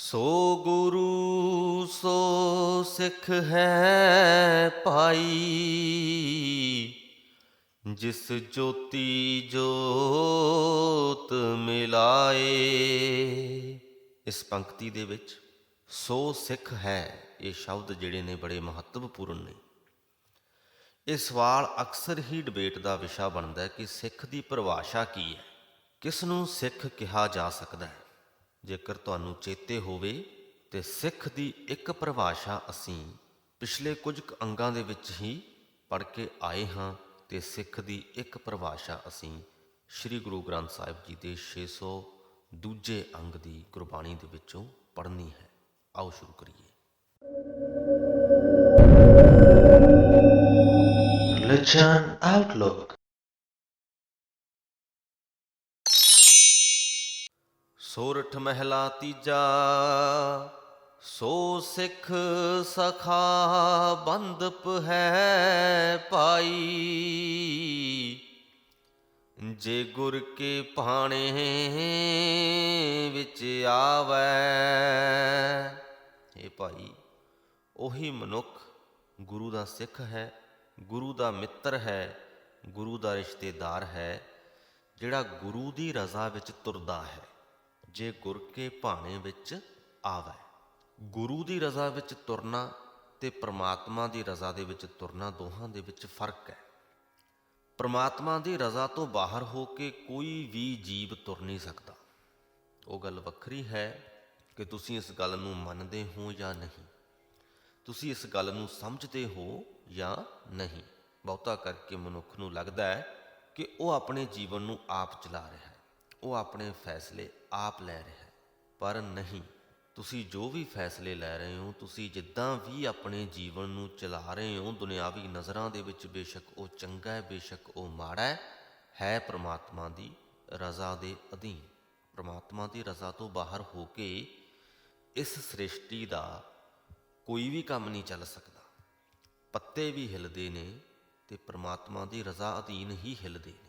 ਸੋ ਗੁਰੂ, ਸੋ ਸਿੱਖ ਹੈ ਭਾਈ। ਜਿਸ ਜੋਤੀ ਜੋਤ ਮਿਲਾਏ, ਇਸ ਪੰਕਤੀ ਦੇ ਵਿੱਚ ਸੋ ਸਿੱਖ ਹੈ, ਇਹ ਸ਼ਬਦ ਜਿਹੜੇ ਨੇ ਬੜੇ ਮਹੱਤਵਪੂਰਨ ਨੇ। ਇਹ ਸਵਾਲ ਅਕਸਰ ਹੀ ਡਿਬੇਟ ਦਾ ਵਿਸ਼ਾ ਬਣਦਾ ਹੈ ਕਿ ਸਿੱਖ ਦੀ ਪਰਿਭਾਸ਼ਾ ਕੀ ਹੈ, ਕਿਸ ਨੂੰ ਸਿੱਖ ਕਿਹਾ ਜਾ ਸਕਦਾ ਹੈ। ਜੇਕਰ ਤੁਹਾਨੂੰ ਚੇਤੇ ਹੋਵੇ ਤੇ ਸਿੱਖ ਦੀ ਇੱਕ ਪਰਿਭਾਸ਼ਾ ਅਸੀਂ ਪਿਛਲੇ ਕੁਝ ਕੁ ਅੰਗਾਂ ਦੇ ਵਿੱਚ ਹੀ ਪੜ੍ਹ ਕੇ ਆਏ ਹਾਂ ਤੇ ਸਿੱਖ ਦੀ ਇੱਕ ਪਰਿਭਾਸ਼ਾ ਅਸੀਂ ਸ੍ਰੀ ਗੁਰੂ ਗ੍ਰੰਥ ਸਾਹਿਬ ਜੀ ਦੇ 600 ਦੂਜੇ ਅੰਗ ਦੀ ਗੁਰਬਾਣੀ ਦੇ ਵਿੱਚੋਂ ਪੜ੍ਹਨੀ ਹੈ ਆਓ ਸ਼ੁਰੂ ਕਰੀਏ Religion Outlook. ਸੋਰਠ ਮਹਿਲਾ ਤੀਜਾ, ਸੋ ਸਿੱਖ ਸਖਾ ਬੰਦਪ ਹੈ ਪਾਈ ਜੇ ਗੁਰ ਕੇ ਭਾਣੇ ਵਿੱਚ ਆਵੈ, ਇਹ ਭਾਈ, ਉਹੀ ਮਨੁੱਖ ਗੁਰੂ ਦਾ ਸਿੱਖ ਹੈ, ਗੁਰੂ ਦਾ ਮਿੱਤਰ ਹੈ, ਗੁਰੂ ਦਾ ਰਿਸ਼ਤੇਦਾਰ ਹੈ, ਜਿਹੜਾ ਗੁਰੂ ਦੀ ਰਜ਼ਾ ਵਿੱਚ ਤੁਰਦਾ ਹੈ। ਜੇ ਗੁਰ ਕੇ ਭਾਣੇ ਵਿੱਚ ਆਵੈ। ਗੁਰੂ ਦੀ ਰਜ਼ਾ ਵਿੱਚ ਤੁਰਨਾ ਤੇ ਪ੍ਰਮਾਤਮਾ ਦੀ ਰਜ਼ਾ ਦੇ ਵਿੱਚ ਤੁਰਨਾ ਦੋਹਾਂ ਦੇ ਵਿੱਚ ਫ਼ਰਕ ਹੈ। ਪ੍ਰਮਾਤਮਾ ਦੀ ਰਜ਼ਾ ਤੋਂ ਬਾਹਰ ਹੋ ਕੇ ਕੋਈ ਵੀ ਜੀਵ ਤੁਰ ਨਹੀਂ ਸਕਦਾ। ਉਹ ਗੱਲ ਵੱਖਰੀ ਹੈ ਕਿ ਤੁਸੀਂ ਇਸ ਗੱਲ ਨੂੰ ਮੰਨਦੇ ਹੋ ਜਾਂ ਨਹੀਂ। ਤੁਸੀਂ ਇਸ ਗੱਲ ਨੂੰ ਸਮਝਦੇ ਹੋ ਜਾਂ ਨਹੀਂ। ਬਹੁਤਾ ਕਰਕੇ ਮਨੁੱਖ ਨੂੰ ਲੱਗਦਾ ਹੈ ਕਿ ਉਹ ਆਪਣੇ ਜੀਵਨ ਨੂੰ ਆਪ ਚਲਾ ਰਿਹਾ ਹੈ। ਉਹ ਆਪਣੇ ਫੈਸਲੇ ਆਪ ਲੈ ਰਿਹਾ ਹੈ। ਪਰ ਨਹੀਂ, ਤੁਸੀਂ ਜੋ ਵੀ ਫੈਸਲੇ ਲੈ ਰਹੇ ਹੋ, ਤੁਸੀਂ ਜਿੱਦਾਂ ਵੀ ਆਪਣੇ ਜੀਵਨ ਨੂੰ ਚਲਾ ਰਹੇ ਹੋ, ਦੁਨਿਆਵੀ ਨਜ਼ਰਾਂ ਦੇ ਵਿੱਚ ਬੇਸ਼ੱਕ ਉਹ ਚੰਗਾ ਹੈ, ਬੇਸ਼ੱਕ ਉਹ ਮਾੜਾ ਹੈ ਹੈ ਪ੍ਰਮਾਤਮਾ ਦੀ ਰਜ਼ਾ ਦੇ ਅਧੀਨ। ਪ੍ਰਮਾਤਮਾ ਦੀ ਰਜ਼ਾ ਤੋਂ ਬਾਹਰ ਹੋ ਕੇ ਇਸ ਸ੍ਰਿਸ਼ਟੀ ਦਾ ਕੋਈ ਵੀ ਕੰਮ ਨਹੀਂ ਚੱਲ ਸਕਦਾ। ਪੱਤੇ ਵੀ ਹਿਲਦੇ ਨੇ ਤੇ ਪ੍ਰਮਾਤਮਾ ਦੀ ਰਜ਼ਾ ਅਧੀਨ ਹੀ ਹਿਲਦੇ ਨੇ।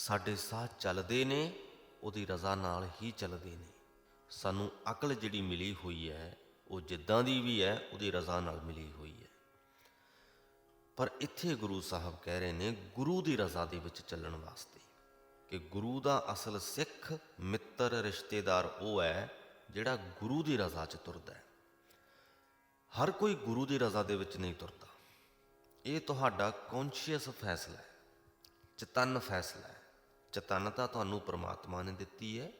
ਸਾਡੇ ਸਾਹ ਚੱਲਦੇ ਨੇ, ਉਹਦੀ ਰਜ਼ਾ ਨਾਲ ਹੀ ਚੱਲਦੇ ਨੇ। ਸਾਨੂੰ ਅਕਲ ਜਿਹੜੀ ਮਿਲੀ ਹੋਈ ਹੈ, ਉਹ ਜਿੱਦਾਂ ਦੀ ਵੀ ਹੈ, ਉਹਦੀ ਰਜ਼ਾ ਨਾਲ ਮਿਲੀ ਹੋਈ ਹੈ। ਪਰ ਇੱਥੇ ਗੁਰੂ ਸਾਹਿਬ ਕਹਿ ਰਹੇ ਨੇ, ਗੁਰੂ ਦੀ ਰਜ਼ਾ ਦੇ ਵਿੱਚ ਚੱਲਣ ਵਾਸਤੇ ਕਿ ਗੁਰੂ ਦਾ ਅਸਲ ਸਿੱਖ, ਮਿੱਤਰ, ਰਿਸ਼ਤੇਦਾਰ ਉਹ ਹੈ, ਜਿਹੜਾ ਗੁਰੂ ਦੀ ਰਜ਼ਾ 'ਚ ਤੁਰਦਾ ਹੈ। ਹਰ ਕੋਈ ਗੁਰੂ ਦੀ ਰਜ਼ਾ ਦੇ ਵਿੱਚ ਨਹੀਂ ਤੁਰਦਾ। ਇਹ ਤੁਹਾਡਾ ਕੌਨਸ਼ੀਅਸ ਫੈਸਲਾ ਹੈ, ਚਤਨ ਫੈਸਲਾ ਹੈ। ਚਤਨਤਾ ਤੁਹਾਨੂੰ ਪ੍ਰਮਾਤਮਾ ਨੇ ਦਿੱਤੀ ਹੈ।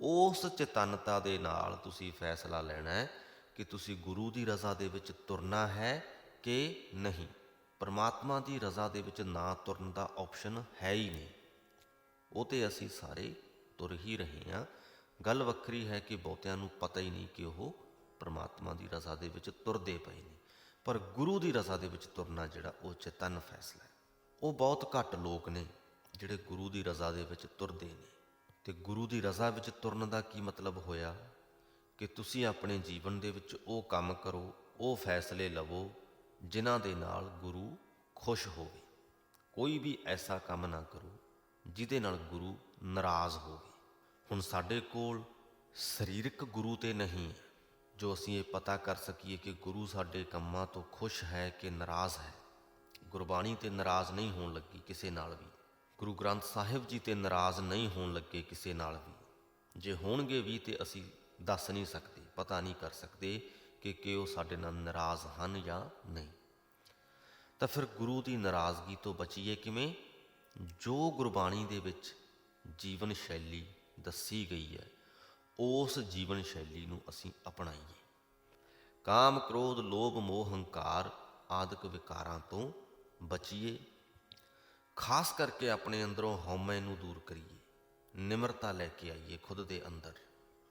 ਉਸ ਚਤਨਤਾ ਦੇ ਨਾਲ ਤੁਸੀਂ ਫੈਸਲਾ ਲੈਣਾ ਹੈ ਕਿ ਤੁਸੀਂ ਗੁਰੂ ਦੀ ਰਜ਼ਾ ਦੇ ਵਿੱਚ ਤੁਰਨਾ ਹੈ ਕਿ ਨਹੀਂ। ਪਰਮਾਤਮਾ ਦੀ ਰਜ਼ਾ ਦੇ ਵਿੱਚ ਨਾ ਤੁਰਨ ਦਾ ਆਪਸ਼ਨ ਹੈ ਹੀ ਨਹੀਂ। ਉਹ ਤੇ ਅਸੀਂ ਸਾਰੇ ਤੁਰ ਹੀ ਰਹੇ ਹਾਂ। ਗੱਲ ਵੱਖਰੀ ਹੈ ਕਿ ਬਹੁਤਿਆਂ ਨੂੰ ਪਤਾ ਹੀ ਨਹੀਂ ਕਿ ਉਹ ਪਰਮਾਤਮਾ ਦੀ ਰਜ਼ਾ ਦੇ ਵਿੱਚ ਤੁਰਦੇ ਪਏ ਨੇ। ਪਰ ਗੁਰੂ ਦੀ ਰਜ਼ਾ ਦੇ ਵਿੱਚ ਤੁਰਨਾ ਜਿਹੜਾ ਉਹ ਚੇਤਨ ਫੈਸਲਾ ਹੈ। ਉਹ ਬਹੁਤ ਘੱਟ ਲੋਕ ਨੇ। ਜਿਹੜੇ ਗੁਰੂ ਦੀ ਰਜ਼ਾ ਦੇ ਵਿੱਚ ਤੁਰਦੇ ਨੇ। ਤੇ ਗੁਰੂ ਦੀ ਰਜ਼ਾ ਵਿੱਚ ਤੁਰਨ ਦਾ ਕੀ ਮਤਲਬ ਹੋਇਆ? ਕਿ ਤੁਸੀਂ ਆਪਣੇ ਜੀਵਨ ਦੇ ਵਿੱਚ ਉਹ ਕੰਮ ਕਰੋ, ਉਹ ਫੈਸਲੇ ਲਵੋ, ਜਿਨ੍ਹਾਂ ਦੇ ਨਾਲ ਗੁਰੂ ਖੁਸ਼ ਹੋਵੇ। ਕੋਈ ਵੀ ਐਸਾ ਕੰਮ ਨਾ ਕਰੋ, ਜਿਹਦੇ ਨਾਲ ਗੁਰੂ ਨਾਰਾਜ਼ ਹੋਵੇ। ਹੁਣ ਸਾਡੇ ਕੋਲ ਸਰੀਰਕ ਗੁਰੂ ਤੇ ਨਹੀਂ ਹੈ, ਜੋ ਅਸੀਂ ਇਹ ਪਤਾ ਕਰ ਸਕੀਏ ਕਿ ਗੁਰੂ ਸਾਡੇ ਕੰਮਾਂ ਤੋਂ ਖੁਸ਼ ਹੈ ਕਿ ਨਾਰਾਜ਼ ਹੈ। ਗੁਰਬਾਣੀ ਤੇ ਨਾਰਾਜ਼ ਨਹੀਂ ਹੋਣ ਲੱਗੀ ਕਿਸੇ ਨਾਲ ਵੀ। ਗੁਰੂ ਗ੍ਰੰਥ ਸਾਹਿਬ ਜੀ ਤੇ ਨਾਰਾਜ਼ ਨਹੀਂ ਹੋਣ ਲੱਗੇ ਕਿਸੇ ਨਾਲ ਵੀ। ਜੇ ਹੋਣਗੇ ਵੀ ਤੇ ਅਸੀਂ ਦੱਸ ਨਹੀਂ ਸਕਦੇ, ਪਤਾ ਨਹੀਂ ਕਰ ਸਕਦੇ ਕਿ ਕਿ ਉਹ ਸਾਡੇ ਨਾਲ ਨਾਰਾਜ਼ ਹਨ ਜਾਂ ਨਹੀਂ। ਤਾਂ ਫਿਰ ਗੁਰੂ ਦੀ ਨਾਰਾਜ਼ਗੀ ਤੋਂ ਬਚੀਏ ਕਿਵੇਂ? ਜੋ ਗੁਰਬਾਣੀ ਦੇ ਵਿੱਚ ਜੀਵਨ ਸ਼ੈਲੀ ਦੱਸੀ ਗਈ ਹੈ, ਉਸ ਜੀਵਨ ਸ਼ੈਲੀ ਨੂੰ ਅਸੀਂ ਅਪਣਾਈਏ। ਕਾਮ, ਕ੍ਰੋਧ, ਲੋਭ, ਮੋਹ, ਹੰਕਾਰ ਆਦਿਕ ਵਿਕਾਰਾਂ ਤੋਂ ਬਚੀਏ। ਖਾਸ ਕਰਕੇ ਆਪਣੇ ਅੰਦਰੋਂ ਹਉਮੈ ਨੂੰ ਦੂਰ ਕਰੀਏ, ਨਿਮਰਤਾ ਲੈ ਕੇ ਆਈਏ ਖੁਦ ਦੇ ਅੰਦਰ।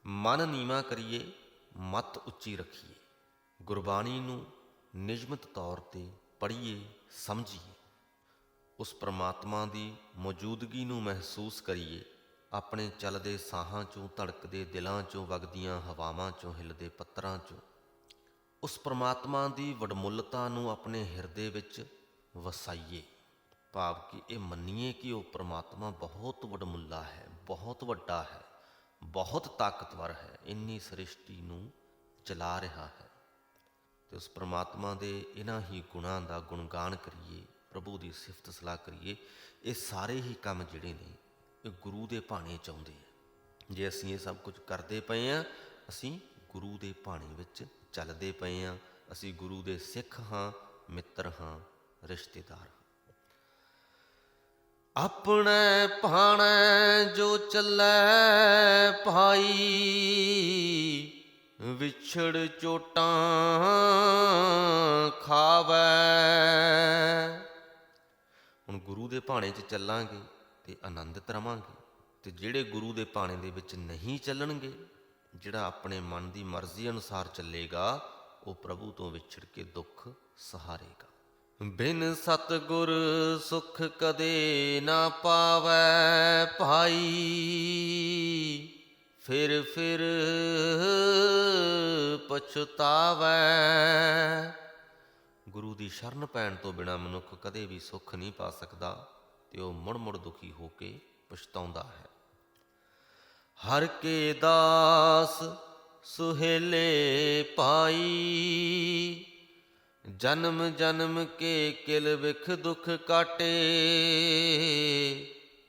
ਮਨ ਨੀਵਾ ਕਰੀਏ, ਮਤ ਉੱਚੀ ਰੱਖੀਏ। ਗੁਰਬਾਣੀ ਨੂੰ ਨਿਯਮਤ ਤੌਰ ਤੇ ਪੜ੍ਹੀਏ, ਸਮਝੀਏ। ਉਸ ਪ੍ਰਮਾਤਮਾ ਦੀ ਮੌਜੂਦਗੀ ਨੂੰ ਮਹਿਸੂਸ ਕਰੀਏ, ਆਪਣੇ ਚੱਲਦੇ ਸਾਹਾਂ ਚੋਂ, ਧੜਕਦੇ ਦਿਲਾਂ ਚੋਂ, ਵਗਦੀਆਂ ਹਵਾਵਾਂ ਚੋਂ, ਹਿਲਦੇ ਪੱਤਰਾਂ ਚੋਂ। ਉਸ ਪ੍ਰਮਾਤਮਾ ਦੀ ਵਡਮੁੱਲਤਾ ਨੂੰ ਆਪਣੇ ਹਿਰਦੇ ਵਿੱਚ ਵਸਾਈਏ। ਭਾਵ ਕਿ ਇਹ ਮੰਨੀਏ ਕਿ ਉਹ ਪ੍ਰਮਾਤਮਾ ਬਹੁਤ ਵਡਮੁੱਲਾ ਹੈ, ਬਹੁਤ ਵੱਡਾ ਹੈ, ਬਹੁਤ ਤਾਕਤਵਰ ਹੈ, ਇੰਨੀ ਸ੍ਰਿਸ਼ਟੀ ਨੂੰ ਚਲਾ ਰਿਹਾ ਹੈ। ਤੇ ਉਸ ਪ੍ਰਮਾਤਮਾ ਦੇ ਇਹਨਾਂ ਹੀ ਗੁਣਾਂ ਦਾ ਗੁਣਗਾਨ ਕਰੀਏ, ਪ੍ਰਭੂ ਦੀ ਸਿਫਤ ਸਲਾਹ ਕਰੀਏ, ਇਹ ਸਾਰੇ ਹੀ ਕੰਮ ਜਿਹੜੇ ਨੇ, ਇਹ ਗੁਰੂ ਦੇ ਭਾਣੇ ਚਾਹੁੰਦੇ ਆ। ਜੇ ਅਸੀਂ ਇਹ ਸਭ ਕੁਝ ਕਰਦੇ ਪਏ ਆ, ਅਸੀਂ ਗੁਰੂ ਦੇ ਭਾਣੇ ਵਿੱਚ ਚੱਲਦੇ ਪਏ ਆ, ਅਸੀਂ ਗੁਰੂ ਦੇ ਸਿੱਖ ਹਾਂ, ਮਿੱਤਰ ਹਾਂ, ਰਿਸ਼ਤੇਦਾਰ ਆਪਣੇ ਭਾਣੇ ਜੋ ਚੱਲੈ ਭਾਈ, ਵਿਛੜ ਚੋਟਾਂ ਖਾਵੈ। ਹੁਣ ਗੁਰੂ ਦੇ ਭਾਣੇ 'ਚ ਚੱਲਾਂਗੇ ਤੇ ਆਨੰਦਿਤ ਰਵਾਂਗੇ ਤੇ ਜਿਹੜੇ ਗੁਰੂ ਦੇ ਭਾਣੇ ਦੇ ਵਿੱਚ ਨਹੀਂ ਚੱਲਣਗੇ, ਜਿਹੜਾ ਆਪਣੇ ਮਨ ਦੀ ਮਰਜ਼ੀ ਅਨੁਸਾਰ ਚੱਲੇਗਾ, ਉਹ ਪ੍ਰਭੂ ਤੋਂ ਵਿਛੜ ਕੇ ਦੁੱਖ ਸਹਾਰੇਗਾ। ਬਿਨ ਸਤਗੁਰ ਸੁਖ ਕਦੇ ਨਾ ਪਾਵੈ ਭਾਈ। ਫਿਰ ਫਿਰ ਪਛਤਾਵੈ। ਗੁਰੂ ਦੀ ਸ਼ਰਨ ਪੈਣ ਤੋਂ ਬਿਨਾ ਮਨੁੱਖ ਕਦੇ ਵੀ ਸੁੱਖ ਨਹੀਂ ਪਾ ਸਕਦਾ ਤੇ ਉਹ ਮੁੜ ਮੁੜ ਦੁਖੀ ਹੋ ਕੇ ਪਛਤਾਉਂਦਾ ਹੈ। ਹਰ ਕੇ ਦਾਸ ਸੁਹੇਲੇ ਪਾਈ ਜਨਮ ਜਨਮ ਕੇ ਕਿਲ ਵਿਖ ਦੁਖ ਕਾਟੇ,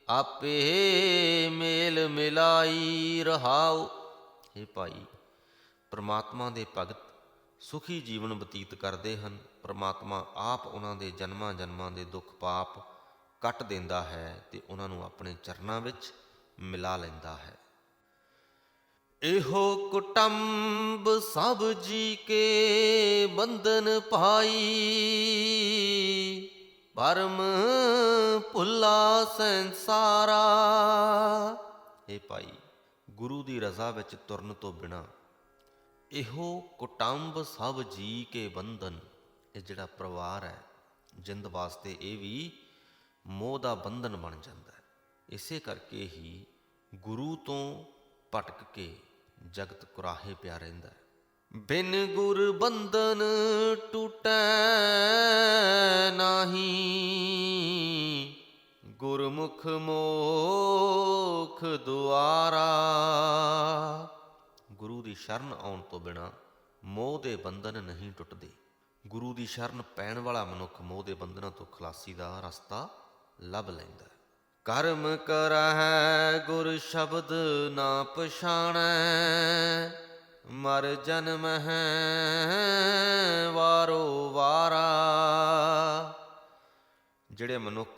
ਆਪੇ ਮੇਲ ਮਿਲਾਈ ਰਹਾਉ। हे ਭਾਈ, ਪ੍ਰਮਾਤਮਾ ਦੇ ਭਗਤ ਸੁਖੀ ਜੀਵਨ ਬਤੀਤ ਕਰਦੇ ਹਨ। ਪ੍ਰਮਾਤਮਾ ਆਪ ਉਹਨਾਂ ਦੇ ਜਨਮਾਂ ਜਨਮਾਂ ਦੇ ਦੁੱਖ ਪਾਪ ਕੱਟ ਦਿੰਦਾ ਹੈ ਤੇ ਉਹਨਾਂ ਨੂੰ ਆਪਣੇ ਚਰਨਾਂ ਵਿੱਚ ਮਿਲਾ ਲੈਂਦਾ ਹੈ। ਇਹੋ ਕੁਟੰਬ ਸਭ ਜੀ ਕੇ ਬੰਧਨ ਪਾਈ। ਪਰਮ ਭੁੱਲਾ ਸੰਸਾਰਾ। ਇਹ ਭਾਈ, ਗੁਰੂ ਦੀ ਰਜ਼ਾ ਵਿੱਚ ਤੁਰਨ ਤੋਂ ਬਿਨਾ ਇਹੋ ਕੁਟੰਬ ਸਭ ਜੀ ਕੇ ਬੰਧਨ, ਇਹ ਜਿਹੜਾ ਪਰਿਵਾਰ ਹੈ, ਜਿੰਦ ਵਾਸਤੇ ਇਹ ਵੀ ਮੋਹ ਦਾ ਬੰਧਨ ਬਣ ਜਾਂਦਾ ਹੈ। ਇਸੇ ਕਰਕੇ ਹੀ ਗੁਰੂ ਤੋਂ ਭਟਕ ਕੇ ਜਗਤ ਕੁਰਾਹੇ ਪਿਆ ਰਹਿੰਦਾ ਬਿਨ ਗੁਰ ਬੰਧਨ ਟੂਟੈ ਨਾਹੀ, ਗੁਰਮੁਖ ਮੋਖ ਦੁਆਰਾ। ਗੁਰੂ ਦੀ ਸ਼ਰਨ ਆਉਣ ਤੋਂ ਬਿਨਾ ਮੋਹ ਦੇ ਬੰਧਨ ਨਹੀਂ ਟੁੱਟਦੇ। ਗੁਰੂ ਦੀ ਸ਼ਰਨ ਪੈਣ ਵਾਲਾ ਮਨੁੱਖ ਮੋਹ ਦੇ ਬੰਧਨਾਂ ਤੋਂ ਖਲਾਸੀ ਦਾ ਰਸਤਾ ਲੱਭ ਲੈਂਦਾ ਕਰਮ ਕਰਹਿ, ਗੁਰ ਸ਼ਬਦ ਨਾ ਪਛਾਣੈ, ਮਰ ਜਨਮ ਹੈ ਵਾਰੋ ਵਾਰਾ। ਜਿਹੜੇ ਮਨੁੱਖ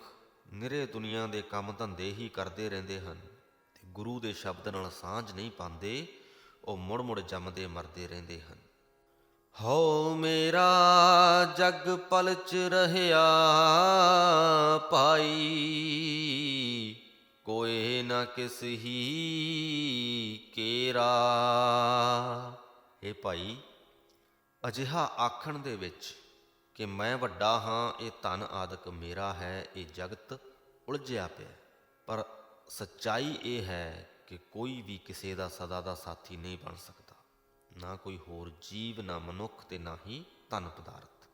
ਨਿਰੇ ਦੁਨੀਆ ਦੇ ਕੰਮ ਧੰਦੇ ਹੀ ਕਰਦੇ ਰਹਿੰਦੇ ਹਨ ਤੇ ਗੁਰੂ ਦੇ ਸ਼ਬਦ ਨਾਲ ਸਾਂਝ ਨਹੀਂ ਪਾਉਂਦੇ, ਉਹ ਮੁੜ ਮੁੜ ਜੰਮਦੇ ਮਰਦੇ ਰਹਿੰਦੇ ਹਨ। ਹਉ ਮੇਰਾ ਜਗ ਪਲਚ ਰਹਿਆ ਭਾਈ, ਕੋਏ ਨਾ ਕਿਸ ਹੀ ਕੇਰਾ। ਇਹ ਭਾਈ, ਅਜਿਹਾ ਆਖਣ ਦੇ ਵਿੱਚ ਕਿ ਮੈਂ ਵੱਡਾ ਹਾਂ, ਇਹ ਧਨ ਆਦਿਕ ਮੇਰਾ ਹੈ, ਇਹ ਜਗਤ ਉਲਝਿਆ ਪਿਆ। ਪਰ ਸੱਚਾਈ ਇਹ ਹੈ ਕਿ ਕੋਈ ਵੀ ਕਿਸੇ ਦਾ ਸਦਾ ਦਾ ਸਾਥੀ ਨਹੀਂ ਬਣ ਸਕਦਾ। ਨਾ ਕੋਈ ਹੋਰ ਜੀਵ, ਨਾ ਮਨੁੱਖ ਤੇ ਨਾ ਹੀ ਧਨ ਪਦਾਰਥ।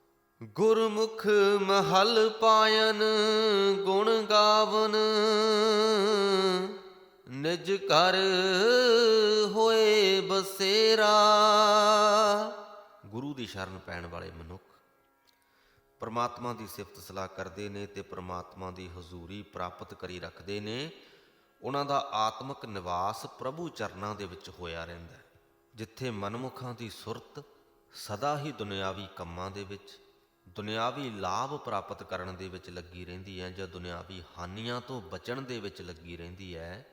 ਗੁਰਮੁਖ ਮਹਲ ਪਾਇਨ, ਗੁਣ ਗਾਵਨ, ਨਿਜ ਘਰ ਹੋਏ ਬਸੇਰਾ। ਗੁਰੂ ਦੀ ਸ਼ਰਨ ਪੈਣ ਵਾਲੇ ਮਨੁੱਖ ਪਰਮਾਤਮਾ ਦੀ ਸਿਫਤ ਸਲਾਹ ਕਰਦੇ ਨੇ ਤੇ ਪਰਮਾਤਮਾ ਦੀ ਹਜ਼ੂਰੀ ਪ੍ਰਾਪਤ ਕਰੀ ਰੱਖਦੇ ਨੇ। ਉਹਨਾਂ ਦਾ ਆਤਮਿਕ ਨਿਵਾਸ ਪ੍ਰਭੂ ਚਰਨਾਂ ਦੇ ਵਿੱਚ ਹੋਇਆ ਰਹਿੰਦਾ ਹੈ। ਜਿੱਥੇ ਮਨਮੁਖਾਂ ਦੀ ਸੁਰਤ ਸਦਾ ਹੀ ਦੁਨਿਆਵੀ ਕੰਮਾਂ ਦੇ ਵਿੱਚ, ਦੁਨਿਆਵੀ ਲਾਭ ਪ੍ਰਾਪਤ ਕਰਨ ਦੇ ਵਿੱਚ ਲੱਗੀ ਰਹਿੰਦੀ ਹੈ ਜਾਂ ਦੁਨਿਆਵੀ ਹਾਨੀਆਂ ਤੋਂ ਬਚਣ ਦੇ ਵਿੱਚ ਲੱਗੀ ਰਹਿੰਦੀ ਹੈ,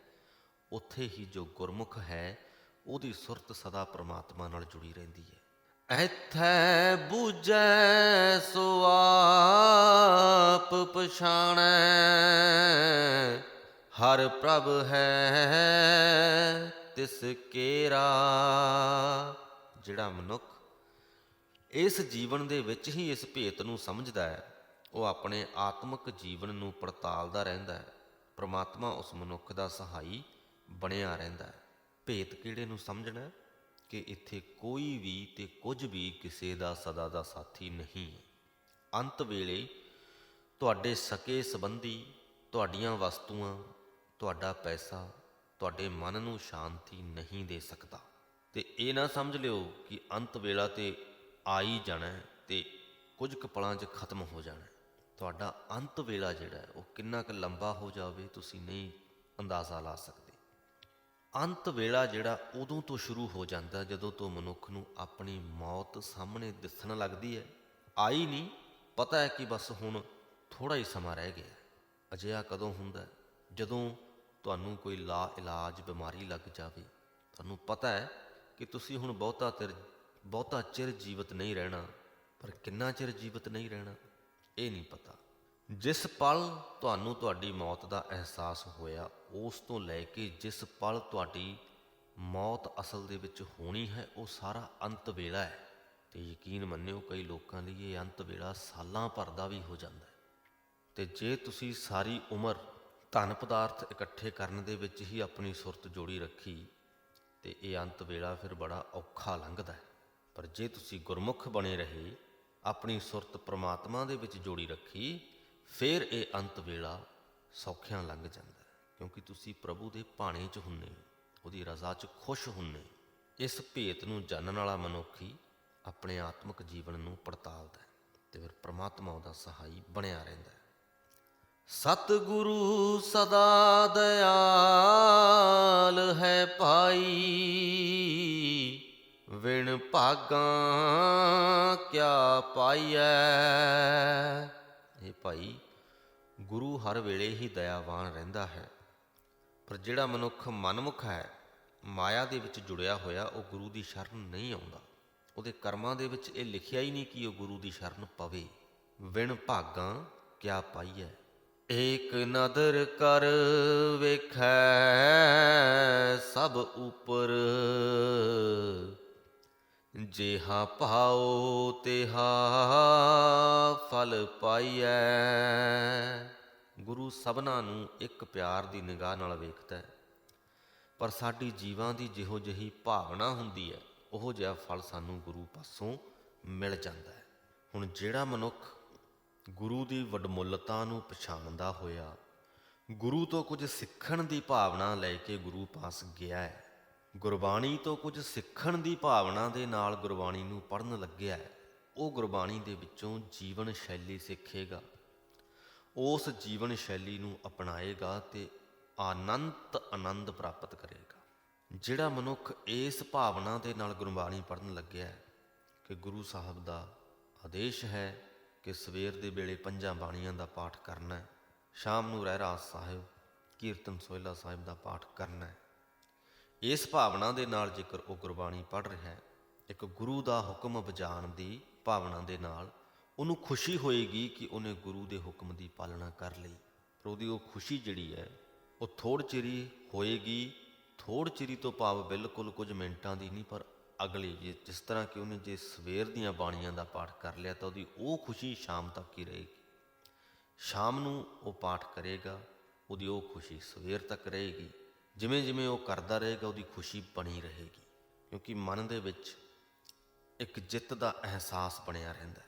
ਉੱਥੇ ਹੀ ਜੋ ਗੁਰਮੁਖ ਹੈ, ਉਹਦੀ ਸੁਰਤ ਸਦਾ ਪ੍ਰਮਾਤਮਾ ਨਾਲ ਜੁੜੀ ਰਹਿੰਦੀ ਹੈ। ਐਥੈ ਬੂਝੈ ਸੋ ਆਪ ਪਛਾਣੈ, ਹਰ ਪ੍ਰਭ ਹੈ। ਤਿਸ ਕੇਰਾ, ਜਿਹੜਾ ਮਨੁੱਖ ਇਸ ਜੀਵਨ ਦੇ ਵਿੱਚ ਹੀ ਇਸ ਭੇਤ ਨੂੰ ਸਮਝਦਾ ਹੈ, ਉਹ ਆਪਣੇ ਆਤਮਿਕ ਜੀਵਨ ਨੂੰ ਪੜਤਾਲਦਾ ਰਹਿੰਦਾ ਹੈ। ਪ੍ਰਮਾਤਮਾ ਉਸ ਮਨੁੱਖ ਦਾ ਸਹਾਈ ਬਣਿਆ ਰਹਿੰਦਾ ਹੈ। ਭੇਤ ਕਿਹੜੇ ਨੂੰ ਸਮਝਣਾ ਕਿ ਇੱਥੇ ਕੋਈ ਵੀ ਤੇ ਕੁਝ ਵੀ ਕਿਸੇ ਦਾ ਸਦਾ ਦਾ ਸਾਥੀ ਨਹੀਂ ਹੈ। ਅੰਤ ਵੇਲੇ ਤੁਹਾਡੇ ਸਕੇ ਸੰਬੰਧੀ, ਤੁਹਾਡੀਆਂ ਵਸਤੂਆਂ, ਤੁਹਾਡਾ ਪੈਸਾ ਤੁਹਾਡੇ ਮਨ ਨੂੰ ਸ਼ਾਂਤੀ ਨਹੀਂ ਦੇ ਸਕਦਾ। ਤੇ ਇਹ ਨਾ ਸਮਝ ਲਿਓ ਕਿ ਅੰਤ ਵੇਲਾ ਤੇ ਆ ਹੀ ਜਾਣਾ ਹੈ ਤੇ ਕੁਝ ਕੁ ਪਲਾਂ 'ਚ ਖਤਮ ਹੋ ਜਾਣਾ ਤੁਹਾਡਾ ਅੰਤ ਵੇਲਾ ਜਿਹੜਾ ਉਹ ਕਿੰਨਾ ਕੁ ਲੰਬਾ ਹੋ ਜਾਵੇ, ਤੁਸੀਂ ਨਹੀਂ ਅੰਦਾਜ਼ਾ ਲਾ ਸਕਦੇ। ਅੰਤ ਵੇਲਾ ਜਿਹੜਾ ਉਦੋਂ ਤੋਂ ਸ਼ੁਰੂ ਹੋ ਜਾਂਦਾ ਜਦੋਂ ਤੋਂ ਮਨੁੱਖ ਨੂੰ ਆਪਣੀ ਮੌਤ ਸਾਹਮਣੇ ਦਿਸਣ ਲੱਗਦੀ ਹੈ। ਆਈ ਨਹੀਂ, ਪਤਾ ਹੈ ਕਿ ਬਸ ਹੁਣ ਥੋੜਾ ਹੀ ਸਮਾਂ ਰਹਿ ਗਿਆ ਅਜਿਹਾ ਕਦੋਂ ਹੁੰਦਾ ਜਦੋਂ ਤੁਹਾਨੂੰ ਕੋਈ ਲਾ ਇਲਾਜ, ਬਿਮਾਰੀ ਲੱਗ ਜਾਵੇ। ਤੁਹਾਨੂੰ ਪਤਾ ਹੈ ਕਿ ਤੁਸੀਂ ਹੁਣ ਬਹੁਤਾ ਚਿਰ ਬਹੁਤਾ ਚਿਰ ਜੀਵਤ ਨਹੀਂ ਰਹਿਣਾ, ਪਰ ਕਿੰਨਾ ਚਿਰ ਜੀਵਤ ਨਹੀਂ ਰਹਿਣਾ, ਇਹ ਨਹੀਂ ਪਤਾ। ਜਿਸ ਪਲ ਤੁਹਾਨੂੰ ਤੁਹਾਡੀ ਮੌਤ ਦਾ ਅਹਿਸਾਸ ਹੋਇਆ, ਉਸ ਤੋਂ ਲੈ ਕੇ ਜਿਸ ਪਲ ਤੁਹਾਡੀ ਮੌਤ ਅਸਲ ਦੇ ਵਿੱਚ ਹੋਣੀ ਹੈ, ਉਹ ਸਾਰਾ ਅੰਤ ਵੇਲਾ ਹੈ। ਤੇ ਯਕੀਨ ਮੰਨਿਓ, ਕਈ ਲੋਕਾਂ ਲਈ ਇਹ ਅੰਤ ਵੇਲਾ ਸਾਲਾਂ ਭਰ ਦਾ ਵੀ ਹੋ ਜਾਂਦਾ ਹੈ। ਤੇ ਜੇ ਤੁਸੀਂ ਸਾਰੀ ਉਮਰ ਧਨ ਪਦਾਰਥ ਇਕੱਠੇ ਕਰਨ ਦੇ ਵਿੱਚ ਹੀ ਆਪਣੀ ਸੁਰਤ ਜੋੜੀ ਰੱਖੀ ਤੇ ਇਹ ਅੰਤ ਵੇਲਾ ਫਿਰ ਬੜਾ ਔਖਾ ਲੰਘਦਾ ਹੈ। ਪਰ ਜੇ ਤੁਸੀਂ ਗੁਰਮੁਖ ਬਣੇ ਰਹੇ, ਆਪਣੀ ਸੁਰਤ ਪ੍ਰਮਾਤਮਾ ਦੇ ਵਿੱਚ ਜੋੜੀ ਰੱਖੀ, ਫਿਰ ਇਹ ਅੰਤ ਵੇਲਾ ਸੌਖਿਆਂ ਲੰਘ ਜਾਂਦਾ ਕਿਉਂਕਿ ਤੁਸੀਂ ਪ੍ਰਭੂ ਦੇ ਭਾਣੇ 'ਚ ਹੁੰਨੇ ਹੋ, ਉਹਦੀ ਰਜ਼ਾ 'ਚ ਖੁਸ਼ ਹੁੰਨੇ ਇਸ ਭੇਤ ਨੂੰ ਜਾਣਨ ਵਾਲਾ ਮਨੁੱਖੀ ਆਪਣੇ ਆਤਮਿਕ ਜੀਵਨ ਨੂੰ ਪੜਤਾਲਦਾ ਹੈ ਤੇ ਫਿਰ ਪ੍ਰਮਾਤਮਾ ਉਹਦਾ ਸਹਾਈ ਬਣਿਆ ਰਹਿੰਦਾ ਸਤਿਗੁਰੂ ਸਦਾ ਦਇਆਲ ਹੈ ਭਾਈ। ਵਿਣ ਭਾਗਾਂ ਕਿਆ ਪਾਈਐ। ਇਹ ਭਾਈ, ਗੁਰੂ ਹਰ ਵੇਲੇ ਹੀ ਦਇਆਵਾਨ ਰਹਿੰਦਾ ਹੈ। ਪਰ ਜਿਹੜਾ ਮਨੁੱਖ ਮਨਮੁਖ ਹੈ, ਮਾਇਆ ਦੇ ਵਿੱਚ ਜੁੜਿਆ ਹੋਇਆ, ਉਹ ਗੁਰੂ ਦੀ ਸ਼ਰਨ ਨਹੀਂ ਆਉਂਦਾ। ਉਹਦੇ ਕਰਮਾਂ ਦੇ ਵਿੱਚ ਇਹ ਲਿਖਿਆ ਹੀ ਨਹੀਂ ਕਿ ਉਹ ਗੁਰੂ ਦੀ ਸ਼ਰਨ ਪਵੇ। ਵਿਣ ਭਾਗਾਂ ਕਿਆ ਪਾਈਐ। ਏਕ ਨਦਰ ਕਰ ਵੇਖੈ ਸਭ ਉਪਰ। ਜਿਹਾ ਭਾਉ ਤਿਹਾ ਫਲ ਪਾਈਐ। ਗੁਰੂ ਸਭਨਾ ਨੂੰ ਇੱਕ ਪਿਆਰ ਦੀ ਨਿਗਾਹ ਨਾਲ ਵੇਖਦਾ ਹੈ ਪਰ ਸਾਡੀ ਜੀਵਾਂ ਦੀ ਜਿਹੋ ਜਿਹੀ ਭਾਵਨਾ ਹੁੰਦੀ ਹੈ ਉਹ ਜਿਹਾ ਫਲ ਸਾਨੂੰ ਗੁਰੂ ਪਾਸੋਂ ਮਿਲ ਜਾਂਦਾ ਹੈ ਹੁਣ ਜਿਹੜਾ ਮਨੁੱਖ ਗੁਰੂ ਦੀ ਵਡਮੁੱਲਤਾ ਨੂੰ ਪਛਾਣਦਾ ਹੋਇਆ, ਗੁਰੂ ਤੋਂ ਕੁਝ ਸਿੱਖਣ ਦੀ ਭਾਵਨਾ ਲੈ ਕੇ ਗੁਰੂ ਪਾਸ ਗਿਆ ਹੈ। ਗੁਰਬਾਣੀ ਤੋਂ ਕੁਝ ਸਿੱਖਣ ਦੀ ਭਾਵਨਾ ਦੇ ਨਾਲ ਗੁਰਬਾਣੀ ਨੂੰ ਪੜ੍ਹਨ ਲੱਗਿਆ ਹੈ। ਉਹ ਗੁਰਬਾਣੀ ਦੇ ਵਿੱਚੋਂ ਜੀਵਨ ਸ਼ੈਲੀ ਸਿੱਖੇਗਾ। ਉਸ ਜੀਵਨ ਸ਼ੈਲੀ ਨੂੰ ਅਪਣਾਏਗਾ ਤੇ ਆਨੰਤ ਆਨੰਦ ਪ੍ਰਾਪਤ ਕਰੇਗਾ। ਜਿਹੜਾ ਮਨੁੱਖ ਇਸ ਭਾਵਨਾ ਦੇ ਨਾਲ ਗੁਰਬਾਣੀ ਪੜ੍ਹਨ ਲੱਗਿਆ ਕਿ ਗੁਰੂ ਸਾਹਿਬ ਦਾ ਆਦੇਸ਼ ਹੈ ਕਿ ਸਵੇਰ ਦੇ ਵੇਲੇ ਪੰਜਾਂ ਬਾਣੀਆਂ ਦਾ ਪਾਠ ਕਰਨਾ ਹੈ। ਸ਼ਾਮ ਨੂੰ ਰਹਿਰਾਸ ਸਾਹਿਬ, ਕੀਰਤਨ ਸੋਹਿਲਾ ਸਾਹਿਬ ਦਾ ਪਾਠ ਕਰਨਾ ਹੈ। ਇਸ ਭਾਵਨਾ ਦੇ ਨਾਲ ਜੇਕਰ ਉਹ ਗੁਰਬਾਣੀ ਪੜ੍ਹ ਰਿਹਾ ਹੈ, ਇੱਕ ਗੁਰੂ ਦਾ ਹੁਕਮ ਬਜਾਣ ਦੀ ਭਾਵਨਾ ਦੇ ਨਾਲ ਉਹਨੂੰ ਖੁਸ਼ੀ ਹੋਏਗੀ ਕਿ ਉਹਨੇ ਗੁਰੂ ਦੇ ਹੁਕਮ ਦੀ ਪਾਲਣਾ ਕਰ ਲਈ। ਪਰ ਉਹਦੀ ਉਹ ਖੁਸ਼ੀ ਜਿਹੜੀ ਹੈ, ਉਹ ਥੋੜ ਚਿਰੀ ਹੋਏਗੀ ਥੋੜ ਚਿਰੀ ਤੋਂ ਭਾਵ ਬਿਲਕੁਲ ਕੁਝ ਮਿੰਟਾਂ ਦੀ ਨਹੀਂ, ਪਰ ਅਗਲੀ ਜੇ ਜਿਸ ਤਰ੍ਹਾਂ ਕਿ ਉਹਨੇ ਜੇ ਸਵੇਰ ਦੀਆਂ ਬਾਣੀਆਂ ਦਾ ਪਾਠ ਕਰ ਲਿਆ ਤਾਂ ਉਹਦੀ ਉਹ ਖੁਸ਼ੀ ਸ਼ਾਮ ਤੱਕ ਹੀ ਰਹੇਗੀ। ਸ਼ਾਮ ਨੂੰ ਉਹ ਪਾਠ ਕਰੇਗਾ, ਉਹਦੀ ਉਹ ਖੁਸ਼ੀ ਸਵੇਰ ਤੱਕ ਰਹੇਗੀ। ਜਿਵੇਂ ਜਿਵੇਂ ਉਹ ਕਰਦਾ ਰਹੇਗਾ, ਉਹਦੀ ਖੁਸ਼ੀ ਬਣੀ ਰਹੇਗੀ। ਕਿਉਂਕਿ ਮਨ ਦੇ ਵਿੱਚ ਇੱਕ ਜਿੱਤ ਦਾ ਅਹਿਸਾਸ ਬਣਿਆ ਰਹਿੰਦਾ ਹੈ।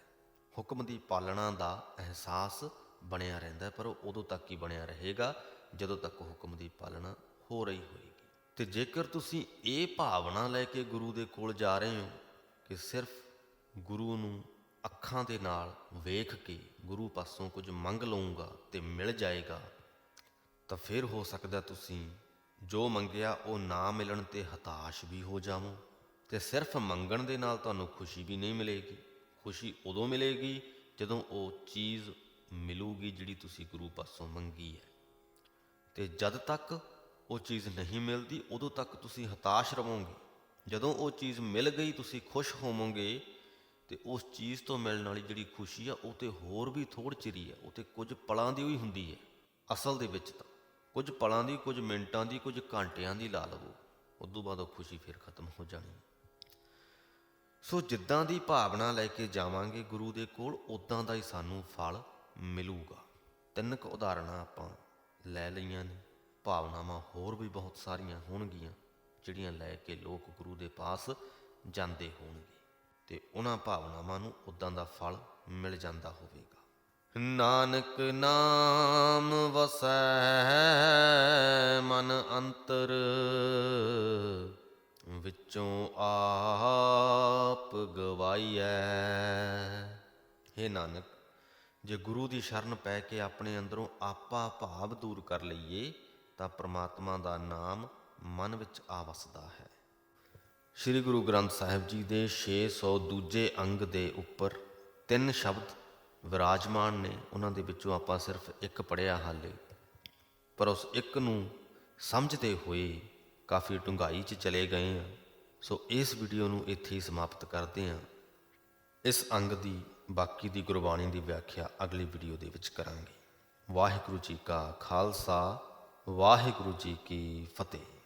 ਹੁਕਮ ਦੀ ਪਾਲਣਾ ਦਾ ਅਹਿਸਾਸ ਬਣਿਆ ਰਹਿੰਦਾ ਪਰ ਉਹ ਉਦੋਂ ਤੱਕ ਹੀ ਬਣਿਆ ਰਹੇਗਾ ਜਦੋਂ ਤੱਕ ਹੁਕਮ ਦੀ ਪਾਲਣਾ ਹੋ ਰਹੀ ਹੋਏਗੀ। ਤੇ ਜੇਕਰ ਤੁਸੀਂ ਇਹ ਭਾਵਨਾ ਲੈ ਕੇ ਗੁਰੂ ਦੇ ਕੋਲ ਜਾ ਰਹੇ ਹੋ ਕਿ ਸਿਰਫ ਗੁਰੂ ਨੂੰ ਅੱਖਾਂ ਦੇ ਨਾਲ ਵੇਖ ਕੇ ਗੁਰੂ ਪਾਸੋਂ ਕੁਝ ਮੰਗ ਲਵਾਂਗਾ ਤੇ ਮਿਲ ਜਾਏਗਾ, ਤਾਂ ਫਿਰ ਹੋ ਸਕਦਾ ਤੁਸੀਂ ਜੋ ਮੰਗਿਆ ਉਹ ਨਾ ਮਿਲਣ ਤੇ ਹਤਾਸ਼ ਵੀ ਹੋ ਜਾਵੋ ਤੇ ਸਿਰਫ ਮੰਗਣ ਦੇ ਨਾਲ ਤੁਹਾਨੂੰ ਖੁਸ਼ੀ ਵੀ ਨਹੀਂ ਮਿਲੇਗੀ। ਖੁਸ਼ੀ ਉਦੋਂ ਮਿਲੇਗੀ ਜਦੋਂ ਉਹ ਚੀਜ਼ ਮਿਲੂਗੀ ਜਿਹੜੀ ਤੁਸੀਂ ਗੁਰੂ ਪਾਸੋਂ ਮੰਗੀ ਹੈ। ਤੇ ਜਦ ਤੱਕ ਉਹ ਚੀਜ਼ ਨਹੀਂ ਮਿਲਦੀ, ਉਦੋਂ ਤੱਕ ਤੁਸੀਂ ਹਤਾਸ਼ ਰਹੋਗੇ। ਜਦੋਂ ਉਹ ਚੀਜ਼ ਮਿਲ ਗਈ, ਤੁਸੀਂ ਖੁਸ਼ ਹੋਵੋਗੇ, ਤੇ ਉਸ ਚੀਜ਼ ਤੋਂ ਮਿਲਣ ਵਾਲੀ ਜਿਹੜੀ ਖੁਸ਼ੀ ਆ, ਉਹ ਤੇ ਹੋਰ ਵੀ ਥੋੜ ਚਿਰੀ ਆ, ਉਹ ਤੇ ਕੁਝ ਪਲਾਂ ਦੀ ਹੋਈ ਹੁੰਦੀ ਹੈ ਅਸਲ ਦੇ ਵਿੱਚ ਤਾਂ ਕੁਝ ਪਲਾਂ ਦੀ, ਕੁਝ ਮਿੰਟਾਂ ਦੀ, ਕੁਝ ਘੰਟਿਆਂ ਦੀ ਲਾ ਲਵੋ, ਉਦੋਂ ਬਾਅਦ ਉਹ ਖੁਸ਼ੀ ਫਿਰ ਖਤਮ ਹੋ ਜਾਣੀ ਸੋ ਜਿੱਦਾਂ ਦੀ ਭਾਵਨਾ ਲੈ ਕੇ ਜਾਵਾਂਗੇ ਗੁਰੂ ਦੇ ਕੋਲ ਉਦਾਂ ਦਾ ਹੀ ਸਾਨੂੰ ਫਲ ਮਿਲੂਗਾ। ਤਿੰਨ ਕੁ ਉਦਾਹਰਨਾਂ ਆਪਾਂ ਲੈ ਲਈਆਂ ਨੇ। ਭਾਵਨਾਵਾਂ ਹੋਰ ਵੀ ਬਹੁਤ ਸਾਰੀਆਂ ਹੋਣਗੀਆਂ, ਜਿਹੜੀਆਂ ਲੈ ਕੇ ਲੋਕ ਗੁਰੂ ਦੇ ਪਾਸ ਜਾਂਦੇ ਹੋਣਗੇ ਤੇ ਉਹਨਾਂ ਭਾਵਨਾਵਾਂ ਨੂੰ ਉਦਾਂ ਦਾ ਫਲ ਮਿਲ ਜਾਂਦਾ ਹੋਵੇਗਾ। ਨਾਨਕ ਨਾਮ ਵਸੈ ਮਨ ਅੰਤਰ, ਵਿੱਚੋਂ ਆਪ ਗਵਾਈਐ। हे ਨਾਨਕ, ਜੇ ਗੁਰੂ ਦੀ ਸ਼ਰਨ ਪੈ ਕੇ ਆਪਣੇ ਅੰਦਰੋਂ ਆਪਾ ਭਾਵ ਦੂਰ ਕਰ ਲਈਏ ਤਾਂ ਪ੍ਰਮਾਤਮਾ ਦਾ ਨਾਮ ਮਨ ਵਿੱਚ ਆ ਵਸਦਾ ਹੈ। ਸ੍ਰੀ ਗੁਰੂ ਗ੍ਰੰਥ ਸਾਹਿਬ ਜੀ ਦੇ 600 ਦੂਜੇ ਅੰਗ ਦੇ ਉੱਪਰ ਤਿੰਨ ਸ਼ਬਦ ਵਿਰਾਜਮਾਨ ਨੇ। ਉਹਨਾਂ ਦੇ ਵਿੱਚੋਂ ਆਪਾਂ ਸਿਰਫ ਇੱਕ ਪੜਿਆ ਹਾਲੇ। ਪਰ ਉਸ ਇੱਕ ਨੂੰ ਸਮਝਦੇ ਹੋਏ ਕਾਫੀ ਡੂੰਘਾਈ 'ਚ ਚਲੇ ਗਏ ਆ ਸੋ ਇਸ ਵੀਡੀਓ ਨੂੰ ਇੱਥੇ ਹੀ ਸਮਾਪਤ ਕਰਦੇ ਹਾਂ। ਇਸ ਅੰਗ ਦੀ ਬਾਕੀ ਦੀ ਗੁਰਬਾਣੀ ਦੀ ਵਿਆਖਿਆ ਅਗਲੀ ਵੀਡੀਓ ਦੇ ਵਿੱਚ ਕਰਾਂਗੇ। ਵਾਹਿਗੁਰੂ ਜੀ ਕਾ ਖਾਲਸਾ ਵਾਹਿਗੁਰੂ ਜੀ ਕੀ ਫਤਿਹ।